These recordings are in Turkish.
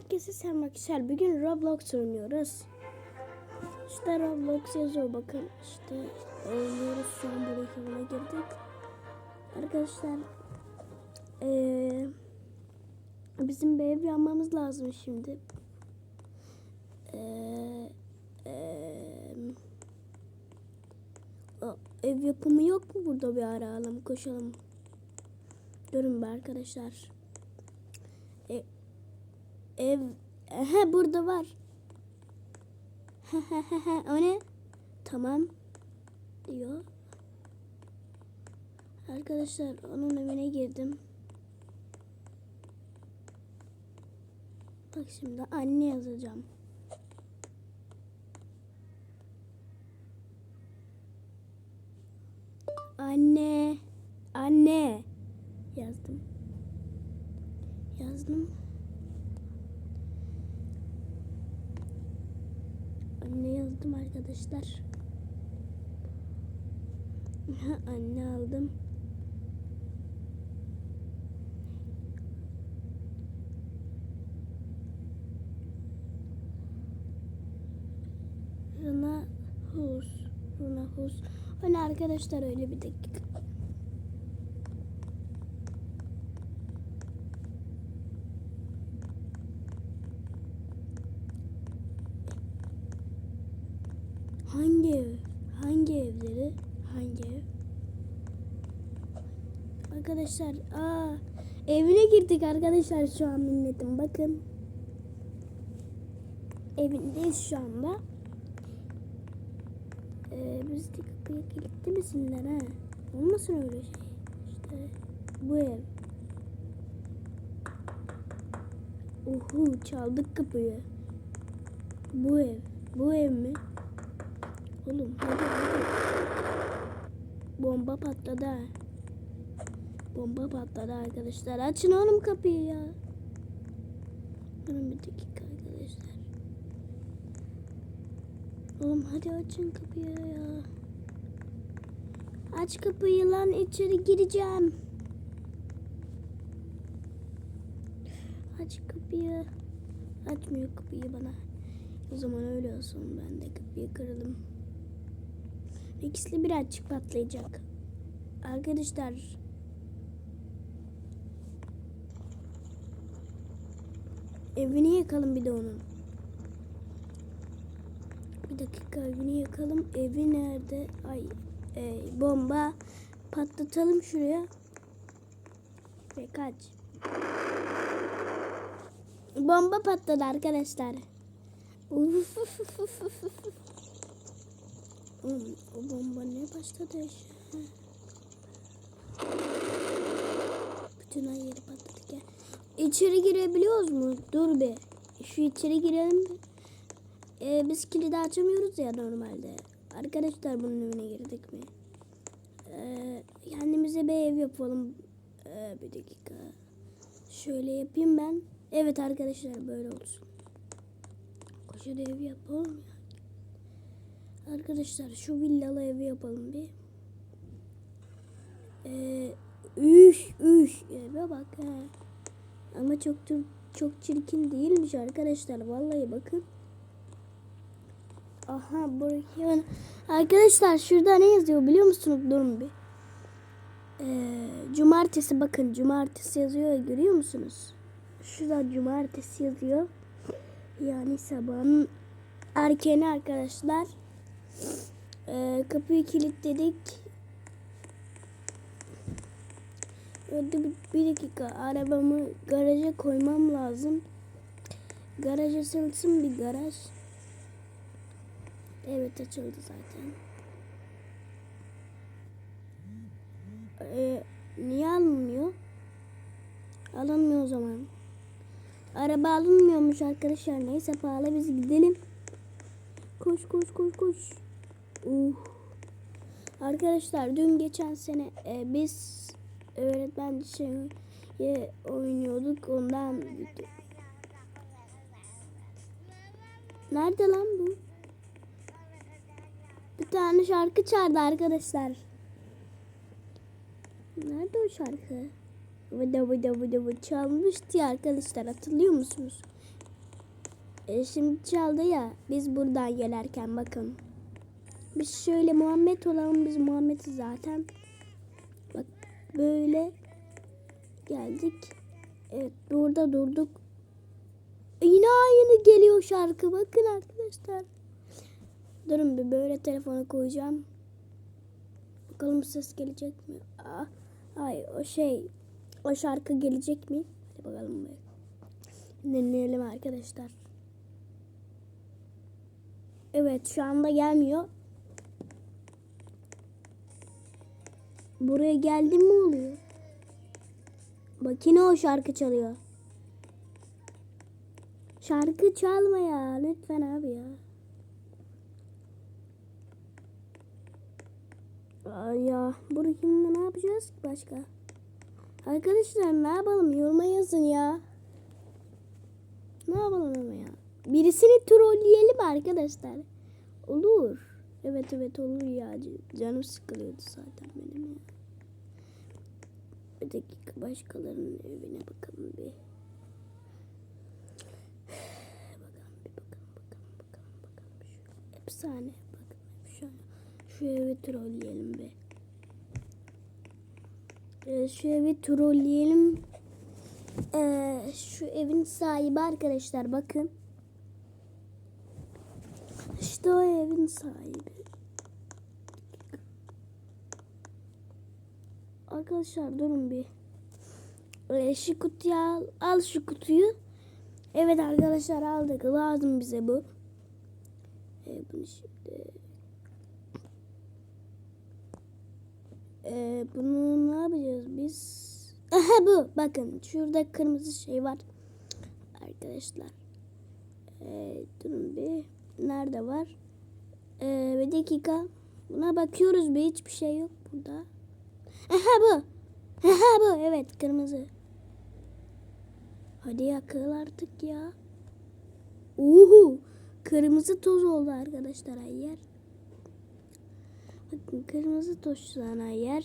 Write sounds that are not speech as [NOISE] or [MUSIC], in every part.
Herkese selam arkadaşlar. Bugün Roblox oynuyoruz. İşte Roblox yazıyor bakın. İşte oynuyoruz şu an bu reklamına girdik. Arkadaşlar eee, bizim bir ev yapmamız lazım şimdi. Eee, o, ev yapımı yok mu burada bir arayalım koşalım. Durun be arkadaşlar. Ev he burada var. [LAUGHS] o ne? Tamam diyor. Arkadaşlar onun evine girdim. Bak şimdi anne yazacağım. Anne, anne arkadaşlar. [LAUGHS] Anne aldım. Runa Hus. Runa Hus. Hani arkadaşlar öyle bir dakika. Arkadaşlar, aa evine girdik arkadaşlar şu an milletin. Bakın. Evindeyiz şu anda. Ee, biz de kapıya kilitli misinler ha? Olmasın öyle şey. İşte bu ev. Uhu çaldık kapıyı. Bu ev. Bu ev mi? Oğlum hadi hadi. Bomba patladı. ha. Bomba patladı arkadaşlar. Açın oğlum kapıyı ya. Durun bir dakika arkadaşlar. Oğlum hadi açın kapıyı ya. Aç kapıyı lan içeri gireceğim. Aç kapıyı. Açmıyor kapıyı bana. O zaman öyle olsun ben de kapıyı kıralım. İkisi birazcık patlayacak. Arkadaşlar. Evini yakalım bir de onun. Bir dakika evini yakalım. Evi nerede? Ay e, bomba patlatalım şuraya. Ve kaç. Bomba patladı arkadaşlar. Uf. Oğlum, o bomba ne başladı? Bütün her yeri patladık ya. İçeri girebiliyoruz mu? Dur be. Şu içeri girelim. bir. Ee, biz kilidi açamıyoruz ya normalde. Arkadaşlar bunun evine girdik mi? Ee, kendimize bir ev yapalım. Ee, bir dakika. Şöyle yapayım ben. Evet arkadaşlar böyle olsun. Koşu ev yapalım ya. Arkadaşlar şu villalı evi yapalım bir. Ee, üş üş eve bak ha. Ama çok çok çirkin değilmiş arkadaşlar. Vallahi bakın. Aha buraya. Arkadaşlar şurada ne yazıyor biliyor musunuz? Durun bir. Ee, cumartesi bakın cumartesi yazıyor görüyor musunuz? Şurada cumartesi yazıyor. Yani sabahın erkeni arkadaşlar. Ee, kapıyı kilitledik. Hadi bir, bir dakika arabamı garaja koymam lazım. Garaj açılsın bir garaj. Evet açıldı zaten. Ee, niye alınmıyor? Alınmıyor o zaman. Araba alınmıyormuş arkadaşlar. Neyse pahalı biz gidelim. Koş koş koş koş. Uh. Arkadaşlar dün geçen sene e, biz öğretmen şey oynuyorduk ondan Nerede lan bu? Bir tane şarkı çağırdı arkadaşlar. Nerede o şarkı? Vıda vıda vıda vıda çalmıştı ya arkadaşlar hatırlıyor musunuz? E, şimdi çaldı ya biz buradan gelerken bakın. Biz şöyle Muhammed olalım biz Muhammed'iz zaten. Bak böyle geldik. Evet burada durduk. Yine aynı geliyor şarkı bakın arkadaşlar. Durun bir böyle telefona koyacağım. Bakalım ses gelecek mi? Aa, ay o şey o şarkı gelecek mi? Hadi bakalım bir. Dinleyelim arkadaşlar. Evet şu anda gelmiyor. Buraya geldim mi oluyor? Bak yine o şarkı çalıyor. Şarkı çalma ya lütfen abi ya. Ay ya burada şimdi ne yapacağız başka? Arkadaşlar ne yapalım yoruma yazın ya. Ne yapalım ama ya? Birisini trolleyelim arkadaşlar. Olur. Evet evet olur ya. Canım sıkılıyordu zaten benim ya. Bir dakika başkalarının evine bakalım bir. Bakalım bir bakalım bakalım bakalım bakalım. Şu efsane bakın şu şu evi trolleyelim bir. Ee, şu evi trolleyelim. Ee, şu evin sahibi arkadaşlar bakın. İşte o evin sahibi. Arkadaşlar durun bir. Ee, şu kutuyu al, al şu kutuyu. Evet arkadaşlar aldık. Lazım bize bu. Ee, bunu şimdi Ee, bunu ne yapacağız biz? [LAUGHS] Aha bu. Bakın şurada kırmızı şey var. Arkadaşlar. Ee, durun bir. Nerede var? Ee, bir dakika. Buna bakıyoruz bir hiçbir şey yok burada. Aha bu. Aha bu. Evet kırmızı. Hadi yakıl artık ya. Uhu. Kırmızı toz oldu arkadaşlar yer. Bakın kırmızı toşlanan yer.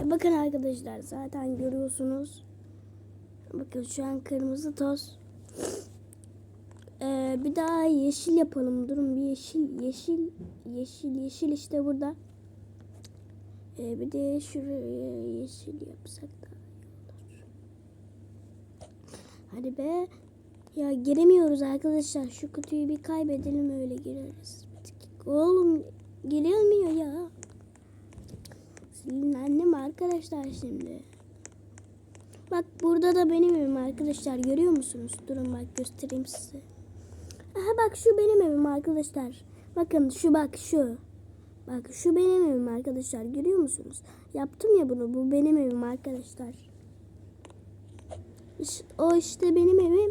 E bakın arkadaşlar zaten görüyorsunuz. Bakın şu an kırmızı toz. Ee, bir daha yeşil yapalım. Durun bir yeşil, yeşil, yeşil, yeşil işte burada. Ee, bir de şuraya yeşil yapsak da olur. Hadi be. Ya giremiyoruz arkadaşlar. Şu kutuyu bir kaybedelim öyle gireriz. Oğlum girilmiyor ya. Sinirlendim arkadaşlar şimdi. Bak burada da benim evim arkadaşlar. Görüyor musunuz? Durun bak göstereyim size. Aha bak şu benim evim arkadaşlar. Bakın şu bak şu. Bak şu benim evim arkadaşlar. Görüyor musunuz? Yaptım ya bunu. Bu benim evim arkadaşlar. O işte benim evim.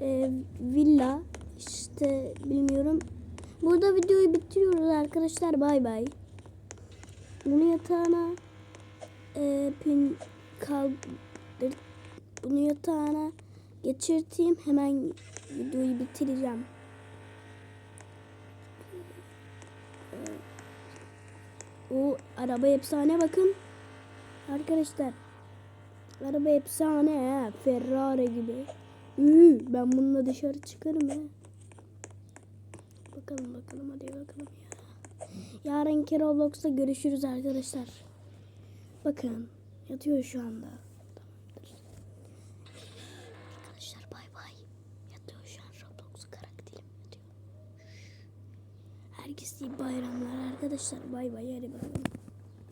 Ee, villa. İşte bilmiyorum. Burada videoyu bitiriyoruz arkadaşlar. Bay bay. Bunu yatağına e, pin kaldır. Bunu yatağına geçirteyim. Hemen videoyu bitireceğim. O araba efsane bakın. Arkadaşlar. Araba efsane ha. Ferrari gibi. Üü, ben bununla dışarı çıkarım ha. Bakalım bakalım hadi bakalım ya. Yarınki Roblox'ta görüşürüz arkadaşlar. Bakın yatıyor şu anda. Tamamdır. Arkadaşlar bay bay. Yatıyor şu an Roblox karakterim Herkese iyi bayramlar arkadaşlar. Bay bay hadi bakalım.